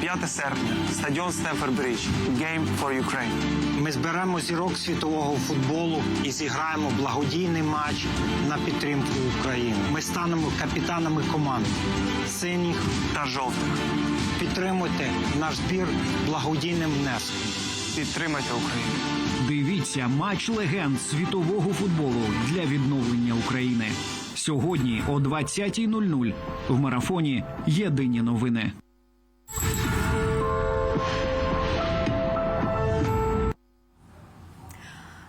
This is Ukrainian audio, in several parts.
5 серпня, стадіон Стемфорд Бридж. Game for Ukraine. Ми зберемо зірок світового футболу і зіграємо благодійний матч на підтримку України. Ми станемо капітанами команд синіх. та жовтих. Підтримуйте наш збір благодійним внеском. Підтримайте Україну. Дивіться матч легенд світового футболу для відновлення України. Сьогодні о 20.00 в марафоні Єдині новини.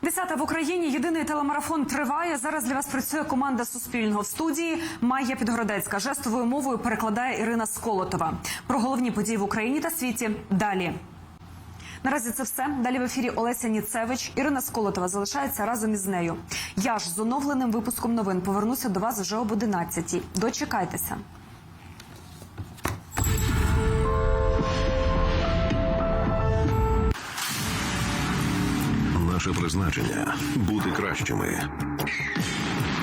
Десята в Україні. Єдиний телемарафон триває. Зараз для вас працює команда Суспільного в студії. Майя Підгородецька жестовою мовою перекладає Ірина Сколотова. Про головні події в Україні та світі далі. Наразі це все. Далі в ефірі Олеся Ніцевич. Ірина Сколотова залишається разом із нею. Я ж з оновленим випуском новин повернуся до вас вже об 11 Дочекайтеся. Наше призначення бути кращими.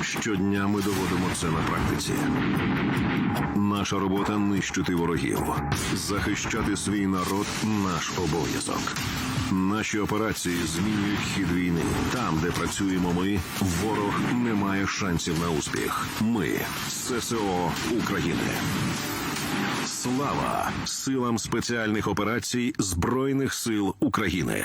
Щодня ми доводимо це на практиці. Наша робота нищити ворогів, захищати свій народ наш обов'язок. Наші операції змінюють хід війни. Там, де працюємо ми, ворог не має шансів на успіх. Ми ССО України. Слава силам спеціальних операцій Збройних сил України.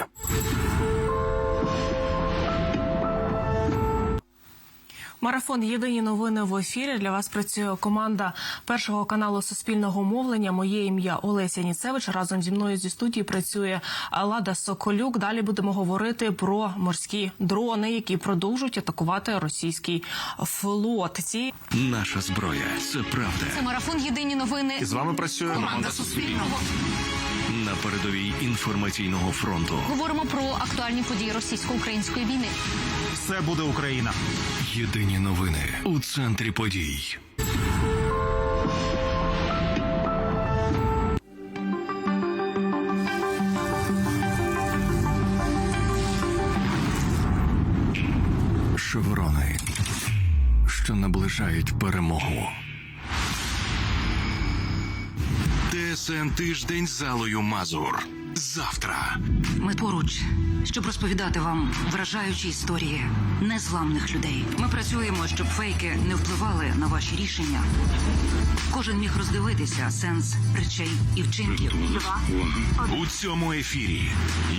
Марафон Єдині новини в ефірі. Для вас працює команда першого каналу Суспільного мовлення. Моє ім'я Олеся Ніцевич. Разом зі мною зі студії працює Лада Соколюк. Далі будемо говорити про морські дрони, які продовжують атакувати російський флот. Ці Наша зброя це правда. Це марафон Єдині новини. І з вами працює команда Суспільного. на передовій інформаційного фронту. Говоримо про актуальні події російсько-української війни. Все буде Україна. Єдині новини у центрі подій. Шеврони, що наближають перемогу. ТСН тиждень залою Мазур. Завтра. Ми поруч, щоб розповідати вам вражаючі історії незламних людей. Ми працюємо, щоб фейки не впливали на ваші рішення. Кожен міг роздивитися сенс речей і вчинків. У цьому ефірі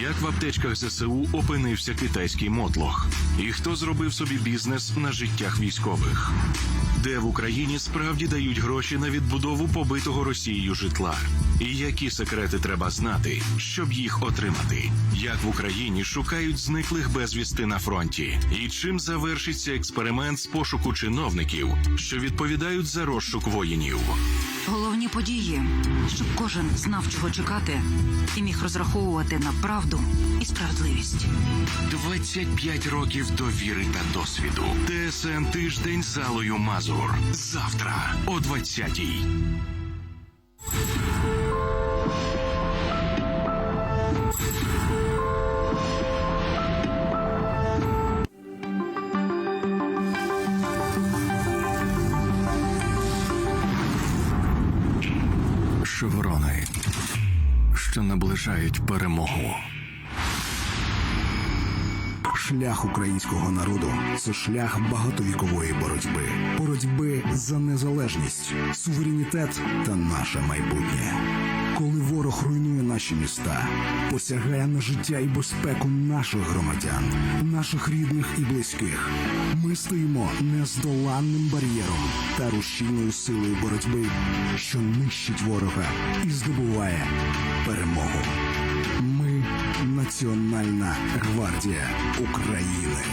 як в аптечках ЗСУ опинився китайський мотлох, і хто зробив собі бізнес на життях військових, де в Україні справді дають гроші на відбудову побитого Росією житла, і які секрети треба знати, щоб їх отримати, як в Україні шукають зниклих безвісти на фронті, і чим завершиться експеримент з пошуку чиновників, що відповідають за розшук воїнів. Головні події, щоб кожен знав, чого чекати, і міг розраховувати на правду і справедливість. 25 років довіри та досвіду. ТСН тиждень залою Мазур. Завтра о 20-й. Шеврони, що наближають перемогу. Шлях українського народу це шлях багатовікової боротьби, боротьби за незалежність, суверенітет та наше майбутнє. Коли ворог руйнує наші міста, посягає на життя і безпеку наших громадян, наших рідних і близьких, ми стоїмо нездоланним бар'єром та рушійною силою боротьби, що нищить ворога і здобуває перемогу. Ми Національна гвардія України.